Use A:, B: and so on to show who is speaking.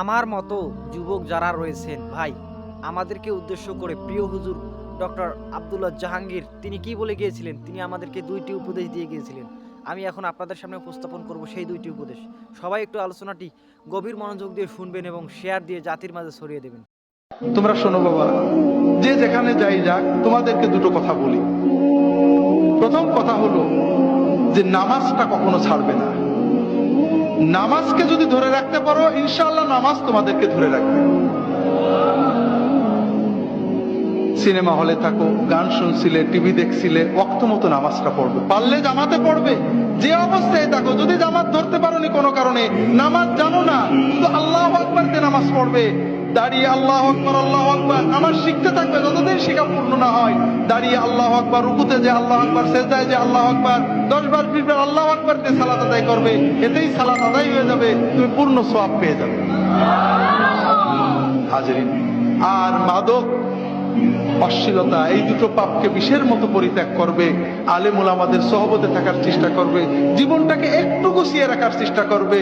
A: আমার মতো যুবক যারা রয়েছেন, ভাই, আমাদেরকে উদ্দেশ্য করে প্রিয় হুজুর ডক্টর আব্দুল্লাহ জাহাঙ্গীর, তিনি কি বলে গিয়েছিলেন? তিনি আমাদেরকে দুইটি উপদেশ দিয়ে গিয়েছিলেন। আমি এখন আপনাদের সামনে উপস্থাপন করব সেই দুইটি উপদেশ। সবাই একটু আলোচনাটি গভীর মনোযোগ দিয়ে শুনবেন এবং শেয়ার দিয়ে জাতির মাঝে ছড়িয়ে দেবেন।
B: তোমরা শোনো বাবা, যে যেখানে যাই যাক, তোমাদেরকে দুটো কথা বলি। প্রথম কথা হলো যে নামাজটা কখনো ছাড়বে না। নামাজকে যদি ধরে রাখতে পারো ইনশাল্লাহ নামাজ তোমাদেরকে ধরে রাখবে। সিনেমা হলে থাকো, গান শুনছিলে, টিভি দেখছিলে অক্ত মতো নামাজটা পড়বে। পারলে জামাতে পড়বে। যে অবস্থায় থাকো, যদি জামাত ধরতে পারোনি কোনো কারণে, নামাজ জানো না তো আল্লাহ আকবার নামাজ পড়বে। দাঁড়িয়ে আল্লাহ আকবার আল্লাহ আকবার। আমার শিখতে থাকবে যতদিন শিখা পূর্ণ না হয়। দাঁড়িয়ে আল্লাহ আকবার রুকুতে যে আল্লাহ আকবার সেজদায় যে আল্লাহ আকবার দশ বার বিশ বার আল্লাহ আকবার দিয়ে সালাত আদায় করবে এতেই সালাত আদায় হয়ে যাবে তুমি পূর্ণ সওয়াব পেয়ে যাবে। হাজরিন আর মাদক অশ্লীলতা এই দুটো পাপকে বিষের মতো পরিত্যাগ করবে আলেমুল আমাদের সহবতে থাকার চেষ্টা করবে জীবনটাকে একটু গুছিয়ে রাখার চেষ্টা করবে।